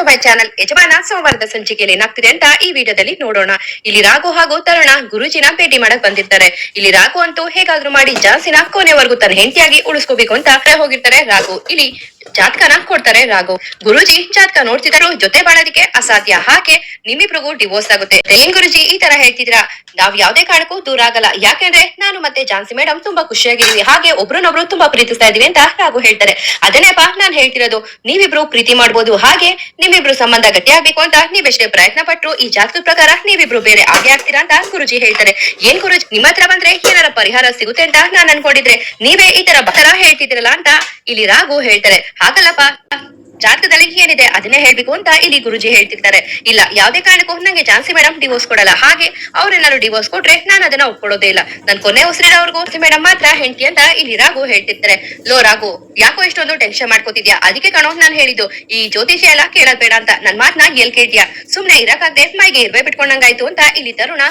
To my channel ಯಜಮಾನ ಸೋಮವಾರದ ಸಂಚಿಕೆಯಲ್ಲಿ ಏನಾಗ್ತಿದೆ ಅಂತ ಈ ವಿಡಿಯೋದಲ್ಲಿ ನೋಡೋಣ. ಇಲ್ಲಿ ರಾಘು ಹಾಗೂ ತರುಣ ಗುರುಜಿನ ಭೇಟಿ ಮಾಡಕ್ ಬಂದಿರ್ತಾರೆ. ಇಲ್ಲಿ ರಾಘು ಅಂತೂ ಹೇಗಾದ್ರೂ ಮಾಡಿ ಜಾನ್ಸಿನ ಕೊನೆವರೆಗೂ ತನ್ನ ಹೆಂಡತಿಯಾಗಿ ಉಳಿಸ್ಕೋಬೇಕು ಅಂತ ಹೋಗಿರ್ತಾರೆ. ರಾಘು, ಇಲ್ಲಿ ಜಾತಕನ ಕೊಡ್ತಾರೆ ರಾಘು ಗುರುಜಿ ಜಾತಕ ನೋಡ್ತಿದ್ರು ಜೊತೆ ಬಾಳೋದಿಕ್ಕೆ ಅಸಾಧ್ಯ. ಹಾಗೆ ನಿಮ್ಮಿಬ್ರಿಗೂ ಡಿವೋರ್ಸ್ ಆಗುತ್ತೆ. ಏನ್ ಗುರುಜಿ, ಈ ತರ ಹೇಳ್ತಿದ್ರ ನಾವ್ ಯಾವ್ದೇ ಕಾರಣಕ್ಕೂ ದೂರ ಆಗಲ್ಲ. ಯಾಕೆಂದ್ರೆ ನಾನು ಮತ್ತೆ ಜಾನ್ಸಿ ಮೇಡಮ್ ತುಂಬಾ ಖುಷಿಯಾಗಿದ್ದೀವಿ. ಹಾಗೆ ಒಬ್ರನ್ನೊಬ್ರು ತುಂಬಾ ಪ್ರೀತಿಸ್ತಾ ಇದೀವಿ ಅಂತ ರಾಘು ಹೇಳ್ತಾರೆ. ಅದನ್ನೇಪ್ಪ ನಾನ್ ಹೇಳ್ತಿರೋದು, ನೀವಿಬ್ರು ಪ್ರೀತಿ ಮಾಡ್ಬೋದು. ಹಾಗೆ ನಿಮ್ಮಿಬ್ರು ಸಂಬಂಧ ಗಟ್ಟಿಯಾಗ್ಬೇಕು ಅಂತ ನೀವೆಷ್ಟೇ ಪ್ರಯತ್ನ ಪಟ್ರು ಈ ಜಾತಕದ ಪ್ರಕಾರ ನೀವಿಬ್ರು ಬೇರೆ ಆಗೇ ಆಗ್ತೀರಾ ಅಂತ ಗುರುಜಿ ಹೇಳ್ತಾರೆ. ಏನ್ ಗುರುಜಿ, ನಿಮ್ಮ ಹತ್ರ ಬಂದ್ರೆ ಏನಾರ ಪರಿಹಾರ ಸಿಗುತ್ತೆ ಅಂತ ನಾನ್ ಅನ್ಕೊಂಡಿದ್ರೆ ನೀವೇ ಈ ತರ ಬಹಳ ಹೇಳ್ತಿದ್ರಲ್ಲ ಅಂತ ಇಲ್ಲಿ ರಾಘು ಹೇಳ್ತಾರೆ. ಹಾಗಲ್ಲಪ್ಪ? ಜಾತಕದಲ್ಲಿ ಏನಿದೆ ಅದನ್ನೇ ಹೇಳ್ಬೇಕು ಅಂತ ಇಲ್ಲಿ ಗುರುಜಿ ಹೇಳ್ತಿರ್ತಾರೆ. ಇಲ್ಲ, ಯಾವ್ದೇ ಕಾರಣಕ್ಕೂ ನಂಗೆ ಜಾನ್ಸಿ ಮೇಡಮ್ ಡಿವೋರ್ಸ್ ಕೊಡಲ್ಲ. ಹಾಗೆ ಅವ್ರೇನಾದ್ರು ಡಿವೋರ್ಸ್ ಕೊಟ್ರೆ ನಾನು ಅದನ್ನ ಒಪ್ಕೊಳ್ಳೋದೇ ಇಲ್ಲ. ನನ್ ಕೊನೆ ಉಸಿರಿರೋರ್ಗು ಮೇಡಮ್ ಮಾತ್ರ ಹೆಂಡತಿ ಅಂತ ಇಲ್ಲಿ ರಾಘು ಹೇಳ್ತಿರ್ತಾರೆ. ಲೋ ರಾಘು, ಯಾಕೋ ಇಷ್ಟೊಂದು ಟೆನ್ಷನ್ ಮಾಡ್ಕೋತಿದ್ಯಾ? ಅದಕ್ಕೆ ಕಣೋ ನಾನು ಹೇಳಿದ್ದು. ಈ ಜ್ಯೋತಿಷಿ ಎಲ್ಲ ಕೇಳೋದ್ ಬೇಡ ಅಂತ. ನನ್ ಮಾತ್ನ ಎಲ್ ಕೇಳ್ತೀಯಾ ಸುಮ್ನೆ ಇರಕ್ಕಾಗ್ದೆ ಮೈಗೆ ಇರ್ಬೇ ಬಿಟ್ಕೊಂಡಂಗಾಯ್ತು ಅಂತ ಇಲ್ಲಿ ತರುಣ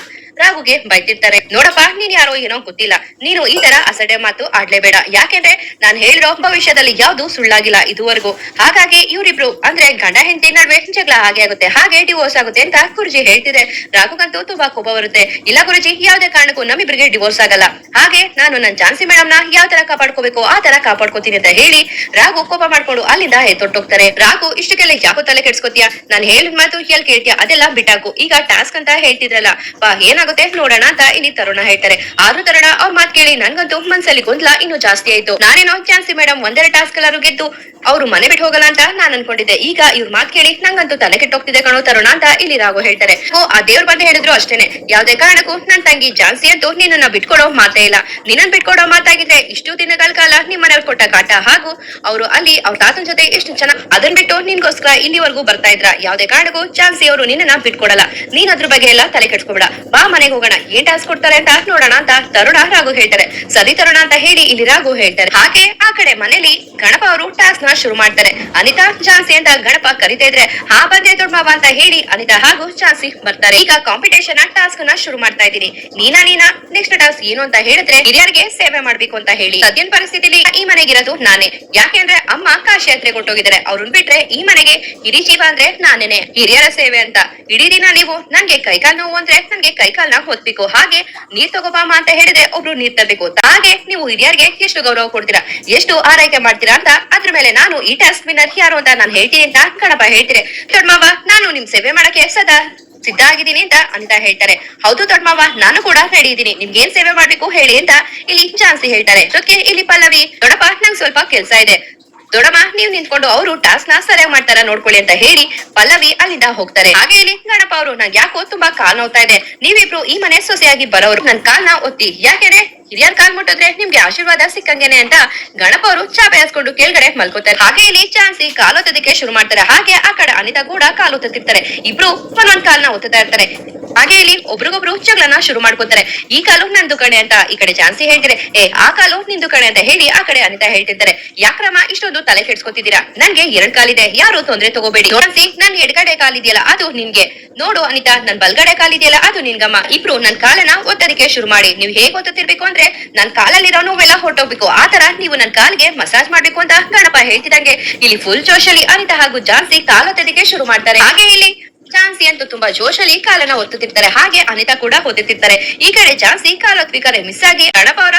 ರಾಘುಗೆ ಬೈತಿರ್ತಾರೆ. ನೋಡಪ್ಪ, ನೀನ್ ಯಾರೋ ಏನೋ ಗೊತ್ತಿಲ್ಲ. ನೀನು ಈ ತರ ಅಸಡೆ ಮಾತು ಆಡ್ಲೇಬೇಡ. ಯಾಕೆಂದ್ರೆ ನಾನ್ ಹೇಳಿರೋ ಭವಿಷ್ಯದಲ್ಲಿ ಯಾವ್ದು ಸುಳ್ಳಾಗಿಲ್ಲ ಇದುವರೆಗೂ. ಹಾಗಾಗಿ ಇವರಿಬ್ರು ಅಂದ್ರೆ ಗಂಡ ಹೆಂಡತಿ ನಡುವೆ ಜಗಳ ಹಾಗೆ ಆಗುತ್ತೆ. ಹಾಗೆ ಡಿವೋರ್ಸ್ ಆಗುತ್ತೆ ಅಂತ ಗುರುಜಿ ಹೇಳ್ತಿದೆ. ರಾಘುಗಂತೂ ತುಂಬಾ ಕೋಪ ಬರುತ್ತೆ. ಇಲ್ಲ ಗುರುಜಿ, ಯಾವ್ದೇ ಕಾರಣಕ್ಕೂ ನಮ್ಮಿಬ್ರಿಗೆ ಡಿವೋರ್ಸ್ ಆಗಲ್ಲ. ಹಾಗೆ ನಾನು ನನ್ನ ಜಾನ್ಸಿ ಮೇಡಮ್ನ ಯಾವ ತರ ಕಾಪಾಡ್ಕೋಬೇಕು, ಆ ತರ ಕಾಪಾಡ್ಕೋತೀನಿ ಅಂತ ಹೇಳಿ ರಾಘು ಕೋಪ ಮಾಡ್ಕೊಂಡು ಅಲ್ಲಿಂದ ಎತ್ತೊಟ್ಟೋಗ್ತಾರೆ ರಾಘು ಇಷ್ಟಕ್ಕೆಲ್ಲ ಯಾಕೋ ತಲೆ ಕೆಡ್ಸ್ಕೊತೀಯ? ನಾನು ಹೇಳಿದ ಮಾತು ಎಲ್ ಕೇಳ್ತೀಯ? ಅದೆಲ್ಲ ಬಿಟ್ಟಾಕು. ಈಗ ಟಾಸ್ಕ್ ಅಂತ ಹೇಳ್ತಿದ್ರಲ್ಲ. ಬಾ ಏನಾಗುತ್ತೆ ನೋಡೋಣ ಅಂತ ಇಲ್ಲಿ ತರುಣ ಹೇಳ್ತಾರೆ. ಆದ್ರೂ ತರುಣ, ಅವ್ರ ಮಾತು ಕೇಳಿ, ನನ್ಗಂತೂ ಮನ್ಸಲ್ಲಿ ಗೊಂದಲ ಇನ್ನು ಜಾಸ್ತಿ ಆಯ್ತು. ನಾನೇನೋ ಚಾನ್ಸಿ ಮೇಡಮ್ ಒಂದೆರಡು ಟಾಸ್ಕ್ ಎಲ್ಲರೂ ಗೆದ್ದು, ಅವ್ರು ಮನೆ ಬಿಟ್ಟು ಹೋಗಲ್ಲ ಅಂತ ನಾನ್ ಅನ್ಕೊಂಡಿದ್ದೆ. ಈಗ ಇವ್ರ ಮಾತು ಕೇಳಿ, ನಂಗಂತೂ ತಲೆ ಕೆಟ್ಟೋಗ್ತಿದೆ ಕಣೋ ತರುಣ ಅಂತ ಇಲ್ಲಿ ರಾಘು ಹೇಳ್ತಾರೆ. ಓ, ಆ ದೇವ್ರ ಬಂದು ಹೇಳಿದ್ರು ಅಷ್ಟೇನೆ. ಯಾವ್ದೇ ಕಾರಣಕ್ಕೂ ನನ್ ತಂಗಿ ಜಾನ್ಸಿ ಅಂತೂ ನಿನ್ನನ್ನ ಬಿಟ್ಕೊಡೋ ಮಾತೇ ಇಲ್ಲ. ನಿನ್ನನ್ ಬಿಟ್ಕೊಡೋ ಮಾತಾಗಿದ್ರೆ ಇಷ್ಟು ದಿನಗಳ ಕಾಲ ನಿಮ್ ಮನೆಯವ್ರು ಕೊಟ್ಟ ಕಾಟ. ಹಾಗೂ ಅವರು ಅಲ್ಲಿ ಅವ್ರ ತಾತನ ಜೊತೆ ಎಷ್ಟು ಜನ ಅದನ್ ಬಿಟ್ಟು ನಿನ್ಗೋಸ್ಕರ ಇಲ್ಲಿವರೆಗೂ ಬರ್ತಾ ಇದ್ರ. ಯಾವ್ದೇ ಕಾರಣಕ್ಕೂ ಚಾನ್ಸಿ ಅವರು ನಿನ್ನನ್ನ ಬಿಟ್ಕೊಡಲ್ಲ. ನೀನ್ ಅದ್ರ ಬಗ್ಗೆ ಎಲ್ಲ ತಲೆ ಕೆಡ್ಸ್ಕೊಬೇಡ. ಬಾ ಮನೆಗೆ ಹೋಗೋಣ. ಏನ್ ಟಾಸ್ಕ್ ಕೊಡ್ತಾರೆ ಅಂತ ನೋಡೋಣ ಅಂತ ತರುಣ ರಾಘು ಹೇಳ್ತಾರೆ. ಸರಿ ತರುಣ ಅಂತ ಹೇಳಿ ಇಲ್ಲಿ ರಾಘು ಹೇಳ್ತಾರೆ. ಹಾಗೆ ಆ ಕಡೆ ಮನೇಲಿ ಗಣಪ ಅವರು ಟಾಸ್ಕ್ನ ಶುರು ಮಾಡ್ತಾರೆ. ಅನಿತಾ, ಝಾನ್ಸಿ ಅಂತ ಗಣಪ ಕರಿತಾ ಇದ್ರೆ, ಹಾ ಬಂದೆ ದೊಡ್ಡ ಮಾವ ಅಂತ ಹೇಳಿ ಅನಿತಾ ಹಾಗೂ ಝಾನ್ಸಿ ಬರ್ತಾರೆ. ಈಗ ಕಾಂಪಿಟೇಷನ್ ಟಾಸ್ಕ್ನ ಶುರು ಮಾಡ್ತಾ ಇದ್ದೀನಿ. ನೀನಾ ನೀನಾ ನೆಕ್ಸ್ಟ್ ಟಾಸ್ಕ್ ಏನು ಅಂತ ಹೇಳಿದ್ರೆ ಹಿರಿಯರಿಗೆ ಸೇವೆ ಮಾಡ್ಬೇಕು ಅಂತ ಹೇಳಿ. ಸದ್ಯನ್ ಪರಿಸ್ಥಿತಿಲಿ ಈ ಮನೆಗಿರೋದು ನಾನೇ. ಯಾಕೆಂದ್ರೆ ಅಮ್ಮ ಕಾಶಿ ಯಾತ್ರೆ ಕೊಟ್ಟೋಗಿದ್ದಾರೆ ಅವ್ರನ್ನ ಬಿಟ್ರೆ ಈ ಮನೆಗೆ ಹಿರಿ ಜೀವ ಅಂದ್ರೆ ನಾನೇನೆ. ಹಿರಿಯರ ಸೇವೆ ಅಂತ. ಇಡೀ ದಿನ ನೀವು ನನ್ಗೆ ಕೈಕಾಲ್ ನೋವು ಅಂದ್ರೆ ನನ್ಗೆ ಕೈಕಾಲ್ನ ಹೊತ್ಬೇಕು ಹಾಗೆ ನೀರ್ ತಗೋಬಾಮ ಅಂತ ಹೇಳಿದ್ರೆ ಒಬ್ರು ನೀರ್ ತರಬೇಕು ಹಾಗೆ ನೀವು ಹಿರಿಯರಿಗೆ ಎಷ್ಟು ಗೌರವ ಕೊಡ್ತೀರಾ? ಎಷ್ಟು ಆರೈಕೆ ಮಾಡ್ತೀರಾ ಅಂತ. ಅದ್ರ ಮೇಲೆ ನಾನು ಈ ಟಾಸ್ಕ್ ವಿನ್ನರ್ ಯಾರು ಅಂತ ನಾನು ಹೇಳ್ತೀನಿ ಅಂತ ಕಣಪ ಹೇಳ್ತೀರಿ. ದೊಡ್ಡಮಾವ ನಾನು ನಿಮ್ ಸೇವೆ ಮಾಡಕ್ಕೆ ಸದಾ ಸಿದ್ಧ ಆಗಿದ್ದೀನಿ ಅಂತ ಅನಿತಾ ಹೇಳ್ತಾರೆ. ಹೌದು ದೊಡ್ಡಮಾವ ನಾನು ಕೂಡ ರೆಡಿ ಇದ್ದೀನಿ. ನಿಮ್ಗೆ ಏನ್ ಸೇವೆ ಮಾಡ್ಬೇಕು ಹೇಳಿ ಅಂತ ಇಲ್ಲಿ ಚಾನ್ಸಿ ಹೇಳ್ತಾರೆ. ಇಲ್ಲಿ ಪಲ್ಲವಿ, ದೊಡ್ಡಪ್ಪ, ನಂಗೆ ಸ್ವಲ್ಪ ಕೆಲ್ಸ ಇದೆ. ದೊಡಮ್ಮ ನೀವ್ ನಿಂತ್ಕೊಂಡು ಅವರು ಟಾಸ್ಕ್ನ ಸರಿಯಾಗಿ ಮಾಡ್ತಾರ ನೋಡ್ಕೊಳ್ಳಿ ಅಂತ ಹೇಳಿ ಪಲ್ಲವಿ ಅಲ್ಲಿಂದ ಹೋಗ್ತಾರೆ. ಹಾಗೆ ಇಲ್ಲಿ ಗಣಪ ಅವರು, ನಂಗೆ ಯಾಕೋ ತುಂಬಾ ಕಾಲ್ ನೋವ್ತಾ ಇದೆ. ನೀವಿಬ್ರು ಈ ಮನೆ ಸೊಸೆಯಾಗಿ ಬರೋರು. ನನ್ ಕಾಲ್ನ ಒತ್ತಿ. ಯಾಕೆಂದ್ರೆ ಹಿರಿಯರ್ ಕಾಲ್ ಮುಟ್ಟಿದ್ರೆ ನಿಮ್ಗೆ ಆಶೀರ್ವಾದ ಸಿಕ್ಕಂಗೇನೆ ಅಂತ ಗಣಪ ಅವರು ಚಾಪೆ ಹಾಸ್ಕೊಂಡು ಕೇಳ್ಗಡೆ ಮಲ್ಕೋತಾರೆ. ಹಾಗೆ ಇಲ್ಲಿ ಚಾನ್ಸಿ ಕಾಲೊತ್ತೋದಕ್ಕೆ ಶುರು ಮಾಡ್ತಾರೆ. ಹಾಗೆ ಆ ಕಡೆ ಅನಿತಾ ಕೂಡ ಕಾಲು ಒತ್ತುತ್ತಿರ್ತಾರೆ. ಇಬ್ರು ಒಂದೊಂದ್ ಕಾಲ್ನ ಒತ್ತುತ್ತಾ ಇರ್ತಾರೆ. ಹಾಗೆ ಇಲ್ಲಿ ಒಬ್ರಿಗೊಬ್ರು ಜಗಳನ ಶುರು ಮಾಡ್ಕೋತಾರೆ. ಈ ಕಾಲು ನಂದು ಕಣೆ ಅಂತ ಈ ಕಡೆ ಚಾನ್ಸಿ ಹೇಳ್ತಾರೆ ಏ, ಆ ಕಾಲು ನಿಂದು ಕಣೆ ಅಂತ ಹೇಳಿ ಆ ಕಡೆ ಅನಿತಾ ಹೇಳ್ತಿರ್ತಾರೆ. ಯಾಕ್ರಮ ಇಷ್ಟೊಂದು ತಲೆ ಕೆಡ್ಸ್ಕೊತಿದ್ದೀರಾ? ನನ್ಗೆ ಎರಡ್ ಕಾಲಿದೆ. ಯಾರು ತೊಂದ್ರೆ ತಗೋಬೇಡಿ. ನನ್ ಎಡ್ಗಡೆ ಕಾಲಿದೆಯಲ್ಲ, ಅದು ನಿನ್ಗೆ ನೋಡು ಅನಿತಾ, ನನ್ ಬಲ್ಗಡೆ ಕಾಲಿದೆಯಲ್ಲ, ಅದು ನಿನ್ಗಮ್ಮ ಇಬ್ರು ನನ್ ಕಾಲನ ಒತ್ತದಕ್ಕೆ ಶುರು ಮಾಡಿ. ನೀವು ಹೇಗ್ ಒತ್ತತಿರ್ಬೇಕು ಅಂದ್ರೆ, ನನ್ ಕಾಲಲ್ಲಿರೋ ನೋವೆಲ್ಲ ಹೊರಟೋಗ್ಬೇಕು. ಆತರ ತರ ನೀವು ನನ್ ಕಾಲಿಗೆ ಮಸಾಜ್ ಮಾಡ್ಬೇಕು ಅಂತ ಗಣಪ ಹೇಳ್ತಿದಂಗೆ ಇಲ್ಲಿ ಫುಲ್ ಜೋಶಲ್ಲಿ ಅನಿತಾ ಹಾಗೂ ಜಾನ್ಸಿ ಕಾಲೊತ್ತದಕ್ಕೆ ಶುರು ಮಾಡ್ತಾರೆ. ಹಾಗೆ ಇಲ್ಲಿ ಚಾನ್ಸಿ ಅಂತೂ ತುಂಬಾ ಜೋಶಲ್ಲಿ ಕಾಲನ ಒತ್ತುತ್ತಿರ್ತಾರೆ. ಹಾಗೆ ಅನಿತಾ ಕೂಡ ಒತ್ತುತ್ತಿರ್ತಾರೆ. ಈ ಕಡೆ ಝಾನ್ಸಿ ಕಾಲ್ ಒತ್ಬೇಕಾರೆ ಮಿಸ್ ಆಗಿ ಗಣಪ ಅವರ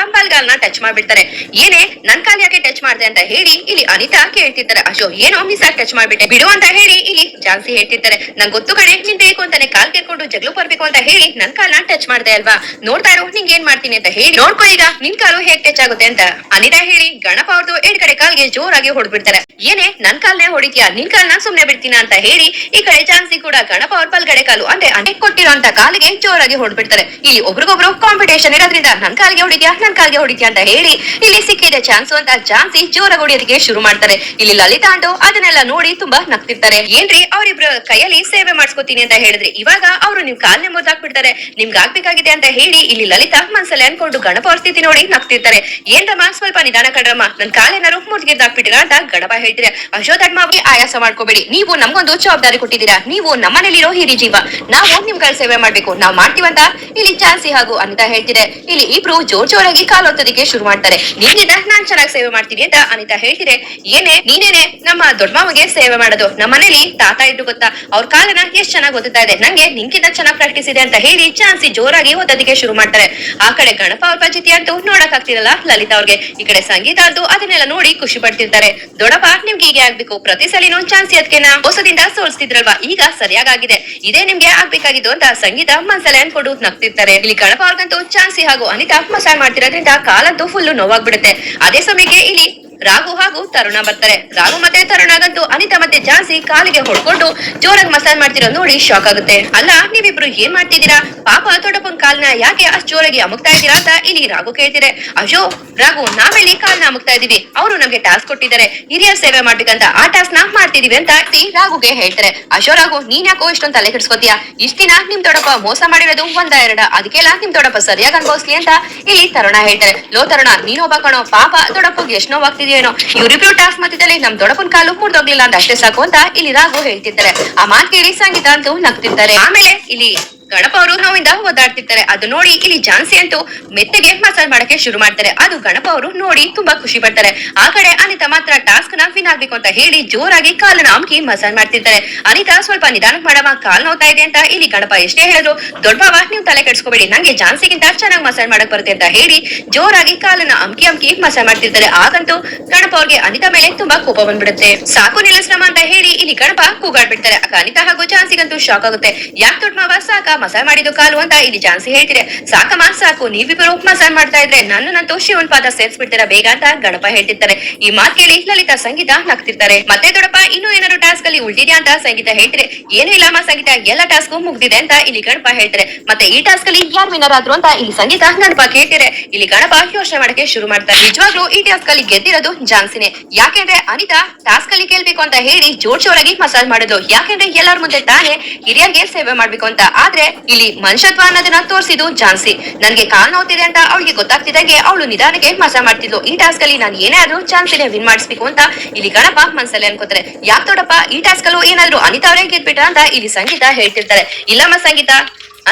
ಟಚ್ ಮಾಡ್ಬಿಡ್ತಾರೆ. ಏನೇ, ನನ್ ಕಾಲ್ ಯಾಕೆ ಟಚ್ ಮಾಡ್ದೆ ಅಂತ ಹೇಳಿ ಇಲ್ಲಿ ಅನಿತಾ ಕೇಳ್ತಿರ್ತಾರೆ. ಅಶೋ, ಏನೋ ಮಿಸ್ ಆಗಿ ಟಚ್ ಮಾಡ್ಬಿಟ್ಟೆ. ಬಿಡು ಅಂತ ಹೇಳಿ ಇಲ್ಲಿ ಝಾನ್ಸಿ ಹೇಳ್ತಿರ್ತಾರೆ. ನಂಗೆ ಗೊತ್ತು ಕಡೆ ನಿನ್ ಬೇಕು ಅಂತಾನೆ ಕಾಲ್ ಕೇಳ್ಕೊಂಡು ಜಗಳು ಬರ್ಬೇಕು ಅಂತ ಹೇಳಿ ನನ್ ಕಾಲ್ನ ಟಚ್ ಮಾಡ್ದೆ ಅಲ್ವಾ? ನೋಡ್ತಾ ಇರೋ, ನಿಂಗೆ ಏನ್ ಮಾಡ್ತೀನಿ ಅಂತ ಹೇಳಿ. ನೋಡ್ಕೊ ಈಗ, ನಿನ್ ಕಾಲು ಹೇಗ್ ಟಚ್ ಆಗುತ್ತೆ ಅಂತ. ಅನಿತಾ ಹೇಳಿ, ಗಣಪ ಅವ್ರದ್ದು ಎರಡ್ ಕಡೆ ಕಾಲ್ಗೆ ಜೋರಾಗಿ ಹೊಡ್ಬಿಡ್ತಾರೆ ಏನೇ, ನನ್ ಕಾಲ್ನೇ ಹೊಡಿತೀಯಾ? ನಿನ್ ಕಾಲ್ನ ಸುಮ್ನೆ ಬಿಡ್ತೀನ ಅಂತ ಹೇಳಿ ಈ ಕಡೆ ಝಾನ್ಸಿ ಕೂಡ ಗಣಪ ಅವ್ರ ಪಲ್ಗಡೆ ಕಾಲು, ಅಂದ್ರೆ ಕೊಟ್ಟಿರೋಂತ ಕಾಲಿಗೆ ಜೋರಾಗಿ ಹೊಡ್ಬಿಡ್ತಾರೆ ಇಲ್ಲಿ ಒಬ್ರಿಗೊಬ್ರು ಕಾಂಪಿಟೇಷನ್ ಇರೋದ್ರಿಂದ ನನ್ ಕಾಲಿಗೆ ಹೊಡಿದ್ಯಾ, ನನ್ ಕಾಲಿಗೆ ಹೊಡಿದ್ಯಾ ಅಂತ ಹೇಳಿ ಇಲ್ಲಿ ಸಿಕ್ಕಿದೆ ಚಾನ್ಸ್ ಅಂತ ಜಾನ್ಸಿ ಜೋರಾಗಿ ಹೊಡಿಯೋದಕ್ಕೆ ಶುರು ಮಾಡ್ತಾರೆ. ಇಲ್ಲಿ ಲಲಿತಾ ಅಂಟು ಅದನ್ನೆಲ್ಲ ನೋಡಿ ತುಂಬಾ ನಗ್ತಿರ್ತಾರೆ. ಏನ್ರಿ ಅವ್ರಿಬ್ರು ಕೈಯಲ್ಲಿ ಸೇವೆ ಮಾಡ್ಸ್ಕೊತೀನಿ ಅಂತ ಹೇಳಿದ್ರಿ ಇವಾಗ ಅವ್ರು ನಿಮ್ ಕಾಲ್ ಮುರ್ದಾಕ್ಬಿಡ್ತಾರೆ. ನಿಮ್ಗೆ ಆಗ್ಬೇಕಾಗಿದೆ ಅಂತ ಹೇಳಿ ಇಲ್ಲಿ ಲಲಿತಾ ಮನ್ಸಲ್ಲಿ ಅನ್ಕೊಂಡು ಗಣಪ ಸ್ಥಿತಿ ನೋಡಿ ನಗ್ತಿರ್ತಾರೆ. ಏನ್ರಮ್ಮ, ಸ್ವಲ್ಪ ನಿಧಾನ ಕಡ್ರಮ್ಮ ನನ್ ಕಾಲೇನಾರು ಮುರ್ದ್ಗಿರ್ದಾಕ್ಬಿಟ್ಟಿರಾ ಅಂತ ಗಣಪ ಹೇಳ್ತೀರಾ ಅಶೋಧರ್ಮಾವಿ ಆಯಾಸ ಮಾಡ್ಕೋಬೇಡಿ. ನೀವು ನಮ್ಗೊಂದು ಜವಾಬ್ದಾರಿ ಕೊಟ್ಟಿದ್ದೀರಾ. ನೀವು ನಮ್ಮನೇಲಿರೋ ಹಿರಿ ಜೀವ. ನಾವು ನಿಮ್ಗಳ ಸೇವೆ ಮಾಡ್ಬೇಕು. ನಾವ್ ಮಾಡ್ತೀವಂತ? ಇಲ್ಲಿ ಚಾನ್ಸಿ ಹಾಗೂ ಅನಿತಾ ಹೇಳ್ತಿದೆ. ಇಲ್ಲಿ ಇಬ್ರು ಜೋರ್ ಜೋರಾಗಿ ಕಾಲೊತ್ತೋದಕ್ಕೆ ಶುರು ಮಾಡ್ತಾರೆ. ನಿನ್ನಿಂದ ನಾನ್ ಚೆನ್ನಾಗಿ ಸೇವೆ ಮಾಡ್ತೀನಿ ಅಂತ ಅನಿತಾ ಹೇಳ್ತಿದೆ. ಏನೇ, ನೀನೇನೆ ನಮ್ಮ ದೊಡ್ಡ ಮಾವಗೆ ಸೇವೆ ಮಾಡೋದು. ನಮ್ಮ ಮನೇಲಿ ತಾತ ಇದ್ರು ಗೊತ್ತಾ? ಅವ್ರ ಕಾಲನ ಎಷ್ಟ್ ಚೆನ್ನಾಗಿ ಓದುತ್ತಾ ಇದೆ. ನಂಗೆ ನಿಂಕಿಂತ ಚೆನ್ನಾಗಿ ಪ್ರಾಕ್ಟೀಸ್ ಇದೆ ಅಂತ ಹೇಳಿ ಚಾನ್ಸಿ ಜೋರಾಗಿ ಓದೋದಕ್ಕೆ ಶುರು ಮಾಡ್ತಾರೆ. ಆ ಕಡೆ ಗಣಪ ಅವ್ರ ಪಂಚಾಯತಿ ಅಂತೂ ನೋಡಕ್ ಆಗ್ತಿರಲ್ಲ ಲಲಿತಾ ಅವ್ರಿಗೆ. ಈ ಕಡೆ ಸಂಗೀತ ಅಂತೂ ಅದನ್ನೆಲ್ಲ ನೋಡಿ ಖುಷಿ ಪಡ್ತಿರ್ತಾರೆ. ದೊಡ್ಡಪ್ಪ, ನಿಮ್ಗೆ ಹೀಗೆ ಆಗ್ಬೇಕು. ಪ್ರತಿ ಸಲಿನೂ ಚಾನ್ಸಿ ಅದಕ್ಕೆನ ಹೊಸದಿಂದ ಸೋಲ್ಸ್ತಿದ್ರಲ್ವಾ? ಈಗ ಸರಿಯಾಗಿದೆ ಇದೇ ನಿಮ್ಗೆ ಆಗ್ಬೇಕಾಗಿದ್ದು ಅಂತ ಸಂಗೀತ ಮನ್ಸಲೆ ಅನ್ಕೊಂಡು ನಗ್ತಿರ್ತಾರೆ. ಇಲ್ಲಿ ಗಣಪ ಅವ್ರಿಗಂತೂ ಚಾನ್ಸಿ ಹಾಗೂ ಅನಿತಾ ಮಸಾಜ್ ಮಾಡ್ತಿರೋದ್ರಿಂದ ಕಾಲಂತೂ ಫುಲ್ ನೋವಾಗ್ಬಿಡುತ್ತೆ. ಅದೇ ಸಮಯಕ್ಕೆ ಇಲ್ಲಿ ರಾಘು ಹಾಗೂ ತರುಣ ಬರ್ತಾರೆ. ರಾಘು ಮತ್ತೆ ತರುಣಗಂತೂ ಅನಿತಾ ಮತ್ತೆ ಜಾನ್ಸಿ ಕಾಲಿಗೆ ಹೊಡ್ಕೊಂಡು ಜೋರಾಗಿ ಮಸಾಜ್ ಮಾಡ್ತಿರೋ ನೋಡಿ ಶಾಕ್ ಆಗುತ್ತೆ. ಅಲ್ಲ, ನೀವಿಬ್ರು ಏನ್ ಮಾಡ್ತಿದ್ದೀರಾ? ಪಾಪ ದೊಡ್ಡಪ್ಪನ ಕಾಲ್ನ ಯಾಕೆ ಅಷ್ಟು ಜೋರಾಗಿ ಅಮುಕ್ತಾ ಇದ್ದೀರಾ ಅಂತ ಇಲ್ಲಿ ರಾಘು ಕೇಳ್ತಿದೆ. ಅಶೋ ರಾಘು, ನಾವೆಲ್ಲಿ ಕಾಲ್ನ ಅಮುಕ್ತಾ ಇದೀವಿ ಅವರು ನಮ್ಗೆ ಟಾಸ್ಕ್ ಕೊಟ್ಟಿದ್ದಾರೆ. ಹಿರಿಯರ ಸೇವೆ ಮಾಡ್ಬೇಕಂತ ಆ ಟಾಸ್ಕ್ನ ಮಾಡ್ತಿದೀವಿ ಅಂತ ರಾಘುಗೆ ಹೇಳ್ತಾರೆ. ಅಶೋ ರಾಘು, ನೀನ್ ಯಾಕೋ ಇಷ್ಟೊಂದು ತಲೆ ಕೆಡ್ಸ್ಕೊತೀಯ? ಇಷ್ಟ ದಿನ ನಿಮ್ ದೊಡ್ಡಪ್ಪ ಮೋಸ ಮಾಡಿರೋದು ಒಂದ ಎರಡ. ಅದಕ್ಕೆಲ್ಲ ನಿಮ್ ದೊಡ್ಡಪ್ಪ ಸರಿಯಾಗಿ ಅನ್ಭವಿಸ್ಲಿ ಅಂತ ಇಲ್ಲಿ ತರುಣ ಹೇಳ್ತಾರೆ. ಲೋ ತರುಣ ನೀನ್ ಒಬ್ಬ ಕಣೋ. ಪಾಪ ದೊಡ್ಡಪ್ಪಗೆ ಎಷ್ಟ್ ನೋವಾಗ್ತಿದೆಯೇನೋ ಇವ್ರಿಬ್ರು ಟಾಸ್ಕ್ ಮಧ್ಯದಲ್ಲಿ ನಮ್ ದೊಡ್ಡಪ್ಪನ ಕಾಲು ಮುರಿದೋಗ್ಲಿಲ್ಲ ಅಂತ ಅಷ್ಟೇ ಸಾಕು ಅಂತ ಇಲ್ಲಿ ರಾಘು ಹೇಳ್ತಿದ್ದಾರೆ ಆ ಮಾತು ಕೇಳಿ ಸಂಗೀತ ಅಂತೂ ನಗ್ತಿದ್ದಾರೆ ಆಮೇಲೆ ಇಲ್ಲಿ ಗಣಪ ಅವರು ನಾವಿಂದ ಒದ್ದಾಡ್ತಿರ್ತಾರೆ. ಅದು ನೋಡಿ ಇಲ್ಲಿ ಜಾನ್ಸಿ ಅಂತೂ ಮೆತ್ತಗೆ ಮಸಾಜ್ ಮಾಡಕ್ಕೆ ಶುರು ಮಾಡ್ತಾರೆ. ಅದು ಗಣಪ ಅವರು ನೋಡಿ ತುಂಬಾ ಖುಷಿ ಪಡ್ತಾರೆ. ಆ ಕಡೆ ಅನಿತಾ ಮಾತ್ರ ಟಾಸ್ಕ್ನ ಫಿನ್ ಆಗ್ಬೇಕು ಅಂತ ಹೇಳಿ ಜೋರಾಗಿ ಕಾಲನ ಅಮ್ಕಿ ಮಸಾಜ್ ಮಾಡ್ತಿರ್ತಾರೆ. ಅನಿತಾ ಸ್ವಲ್ಪ ನಿಧಾನ ಮಾಡವ ಕಾಲ್ ನೋತಾ ಇದೆ ಅಂತ ಇಲ್ಲಿ ಗಣಪ ಎಷ್ಟೇ ಹೇಳಿದ್ರು ದೊಡ್ಡವ ನೀವು ತಲೆ ಕೆಡ್ಸ್ಕೋಬೇಡಿ, ನಂಗೆ ಜಾನ್ಸಿಗಿಂತ ಚೆನ್ನಾಗಿ ಮಸಾಜ್ ಮಾಡಕ್ ಬರುತ್ತೆ ಅಂತ ಹೇಳಿ ಜೋರಾಗಿ ಕಾಲನ ಅಮ್ಕಿ ಅಮ್ಕಿ ಮಸಾಜ್ ಮಾಡ್ತಿರ್ತಾರೆ. ಆಗಂತೂ ಗಣಪ ಅವ್ರಿಗೆ ಅನಿತಾ ಮೇಲೆ ತುಂಬಾ ಕೋಪ ಬಂದ್ಬಿಡುತ್ತೆ. ಸಾಕು ನಿಲ್ಲಿಸ್ರಮ್ಮ ಅಂತ ಹೇಳಿ ಇಲ್ಲಿ ಗಣಪ ಕೂಗಾಡ್ಬಿಡ್ತಾರೆ. ಅನಿತಾ ಹಾಗೂ ಜಾನ್ಸಿಗಂತೂ ಶಾಕ್ ಆಗುತ್ತೆ. ಯಾಕೆ ದೊಡ್ಡ ಮಾವ, ಸಾಕ ಮಸಾಜ್ ಮಾಡಿದ್ದು ಕಾಲು ಅಂತ ಇಲ್ಲಿ ಜಾನ್ಸಿ ಹೇಳ್ತಿದೆ. ಸಾಕಮ್ಮ ಸಾಕು ನೀವಿಬ್ಬರು ಮಸಾಜ್ ಮಾಡ್ತಾ ಇದ್ರೆ ನನ್ನನ್ನಂತೂ ಶಿವನ್ ಪಾದ ಸೇರ್ಸ್ಬಿಡ್ತೀರಾ ಬೇಗ ಅಂತ ಗಣಪ ಹೇಳ್ತಿರ್ತಾರೆ. ಈ ಮಾತು ಕೇಳಿ ಲಲಿತಾ, ಸಂಗೀತ ನಗ್ತಿರ್ತಾರೆ. ಮತ್ತೆ ದೊಡ್ಡಪ್ಪ, ಇನ್ನೂ ಏನಾದ್ರು ಟಾಸ್ಕ್ ಅಲ್ಲಿ ಉಳಿದಿದ್ಯಾ ಅಂತ ಸಂಗೀತ ಹೇಳ್ತಿರಿ ಏನೂ ಇಲ್ಲಮ್ಮ ಸಂಗೀತ, ಎಲ್ಲ ಟಾಸ್ಕ್ ಮುಗ್ದಿದೆ ಅಂತ ಇಲ್ಲಿ ಗಣಪ ಹೇಳ್ತಾರೆ ಮತ್ತೆ ಈ ಟಾಸ್ಕ್ ಅಲ್ಲಿ ಯಾರು ವಿನರ್ ಆದ್ರು ಅಂತ ಇಲ್ಲಿ ಸಂಗೀತ, ಗಣಪ ಕೇಳ್ತಿದೆ. ಇಲ್ಲಿ ಗಣಪ ಯೋಚನೆ ಮಾಡಕ್ಕೆ ಶುರು ಮಾಡ್ತಾರೆ. ನಿಜವಾಗ್ಲೂ ಈ ಟಾಸ್ಕ್ ಅಲ್ಲಿ ಗೆದ್ದಿರೋದು ಜಾನ್ಸಿನೇ ಯಾಕೆಂದ್ರೆ ಅನಿತಾ ಟಾಸ್ಕ್ ಅಲ್ಲಿ ಕೇಳ್ಬೇಕು ಅಂತ ಹೇಳಿ ಜೋರ್ ಜೋರಾಗಿ ಮಸಾಜ್ ಮಾಡಿದ್ಲು ಯಾಕೆಂದ್ರೆ ಎಲ್ಲರ ಮುಂದೆ ತಾನೇ ಹಿರಿಯರಿಗೆ ಸೇವೆ ಮಾಡ್ಬೇಕು ಅಂತ. ಆದ್ರೆ ಇಲ್ಲಿ ಮನುಷ್ಯತ್ವ ಅನ್ನೋದನ್ನ ತೋರಿಸಿದ್ದು ಜಾನ್ಸಿ. ನನ್ಗೆ ಕಾಲ್ ನೋತಿದೆ ಅಂತ ಅವಳಿಗೆ ಗೊತ್ತಾಗ್ತಿದ್ದಂಗೆ ಅವಳು ನಿಧಾನಕ್ಕೆ ಮಜಾ ಮಾಡ್ತಿದ್ಲು. ಈ ಟಾಸ್ಕ್ ಅಲ್ಲಿ ನಾನು ಏನೇ ಆದ್ರೂ ಚಾನ್ಸಿನ ವಿನ್ ಮಾಡಿಸ್ಬೇಕು ಅಂತ ಇಲ್ಲಿ ಗಣಪ ಮನ್ಸಲ್ಲಿ ಅನ್ಕೋತಾರೆ. ಯಾಕೆ ತೋಡಪ್ಪ ಈ ಟಾಸ್ಕ್ ಅಲ್ಲೂ ಏನಾದ್ರು ಅನಿತಾ ಅವರೇ ಗೆದ್ಬಿಟ್ಟ ಅಂತ ಇಲ್ಲಿ ಸಂಗೀತ ಹೇಳ್ತಿರ್ತಾರೆ. ಇಲ್ಲಮ್ಮ ಸಂಗೀತ.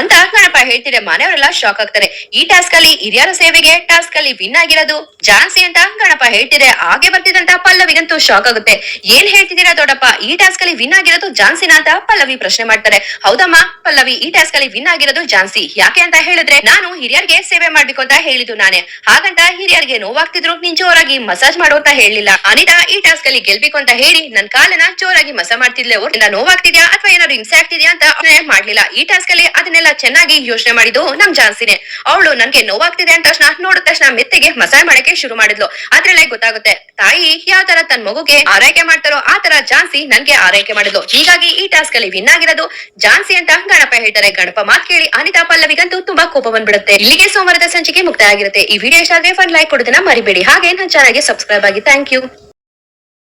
ಅಂತ ಗಣಪ ಹೇಳ್ತಿದ್ರೆ ಮನೆಯವರೆಲ್ಲ ಶಾಕ್ ಆಗ್ತಾರೆ. ಈ ಟಾಸ್ಕ್ ಅಲ್ಲಿ ಹಿರಿಯರ ಸೇವೆಗೆ ಟಾಸ್ಕ್ ಅಲ್ಲಿ ವಿನ್ ಆಗಿರೋದು ಜಾನ್ಸಿ ಅಂತ ಗಣಪ ಹೇಳ್ತಿದ್ರೆ. ಹಾಗೆ ಬರ್ತಿದಂತ ಪಲ್ಲವಿಗಂತೂ ಶಾಕ್ ಆಗುತ್ತೆ. ಏನ್ ಹೇಳ್ತಿದ್ದೀರಾ ದೊಡ್ಡಪ್ಪ? ಈ ಟಾಸ್ಕ್ ಅಲ್ಲಿ ವಿನ್ ಆಗಿರೋದು ಜಾನ್ಸಿನ ಅಂತ ಪಲ್ಲವಿ ಪ್ರಶ್ನೆ ಮಾಡ್ತಾರೆ. ಹೌದಮ್ಮ, ಪಲ್ಲವಿ, ಈ ಟಾಸ್ಕ್ ಅಲ್ಲಿ ವಿನ್ ಆಗಿರೋದು ಜಾನ್ಸಿ. ಯಾಕೆ ಅಂತ ಹೇಳಿದ್ರೆ, ನಾನು ಹಿರಿಯರಿಗೆ ಸೇವೆ ಮಾಡ್ಬೇಕು ಅಂತ ಹೇಳಿದ್ದು ನಾನೇ. ಹಾಗಂತ ಹಿರಿಯರಿಗೆ ನೋವಾಗ್ತಿದ್ರು, ನೀನ್ ಜೋರಾಗಿ ಮಸಾಜ್ ಮಾಡು ಅಂತ ಹೇಳಿಲ್ಲ ಅನಿತಾ, ಈ ಟಾಸ್ಕ್ ಅಲ್ಲಿ ಗೆಲ್ಬೇಕು ಅಂತ ಹೇಳಿ ನನ್ ಕಾಲನ ಜೋರಾಗಿ ಮಾಡ್ತಿದ್ಲೇ ಮಾಡ್ತಿದ್ಲೆ. ನೋವಾಗ್ತಿದ್ಯಾ ಅಥವಾ ಏನಾದ್ರು ಹಿಂಸೆ ಆಗ್ತಿದ್ಯಾ ಅಂತ ಮಾಡ್ಲಿಲ್ಲ. ಈ ಟಾಸ್ಕ್ ಅಲ್ಲಿ ಅದನ್ನೆಲ್ಲ ಚೆನ್ನಾಗಿ ಯೋಚನೆ ಮಾಡಿದ್ದು ನಮ್ ಜಾನ್ಸಿನೇ. ಅವಳು ನನ್ಗೆ ನೋವಾಗ್ತಿದೆ ಅಂತ ತಕ್ಷಣ ನೋಡಿದ ತಕ್ಷಣ ಮೆತ್ತಿಗೆ ಮಸಾಜ್ ಮಾಡಕ್ಕೆ ಶುರು ಮಾಡಿದ್ಲು. ಅದ್ರಲ್ಲೇ ಗೊತ್ತಾಗುತ್ತೆ, ತಾಯಿ ಯಾವ ತರ ತನ್ ಮಗುಗೆ ಆರೈಕೆ ಮಾಡ್ತಾರೋ ಆ ತರ ಜಾನ್ಸಿ ನನ್ಗೆ ಆರೈಕೆ ಮಾಡಿದ್ಲು. ಹೀಗಾಗಿ ಈ ಟಾಸ್ಕ್ ಅಲ್ಲಿ ವಿನ್ ಆಗಿರೋದು ಜಾನ್ಸಿ ಅಂತ ಗಣಪ ಹೇಳ್ತಾರೆ. ಗಣಪ ಮಾತ್ ಕೇಳಿ ಅನಿತಾ ಪಲ್ಲವಿಗಂತೂ ತುಂಬಾ ಕೋಪ ಬಂದ್ಬಿಡುತ್ತೆ. ಇಲ್ಲಿಗೆ ಸೋಮವಾರದ ಸಂಚಿಕೆ ಮುಕ್ತಾಯ ಆಗಿರುತ್ತೆ. ಈ ವಿಡಿಯೋ ಇಷ್ಟ ಆದ್ರೆ ಫನ್ ಲೈಕ್ ಕೊಡೋದನ್ನ ಮರಿಬೇಡಿ. ಹಾಗೆ ನನ್ನ ಚಾನಲ್ಗೆ ಸಬ್ಸ್ಕ್ರೈಬ್ ಆಗಿ. Thank you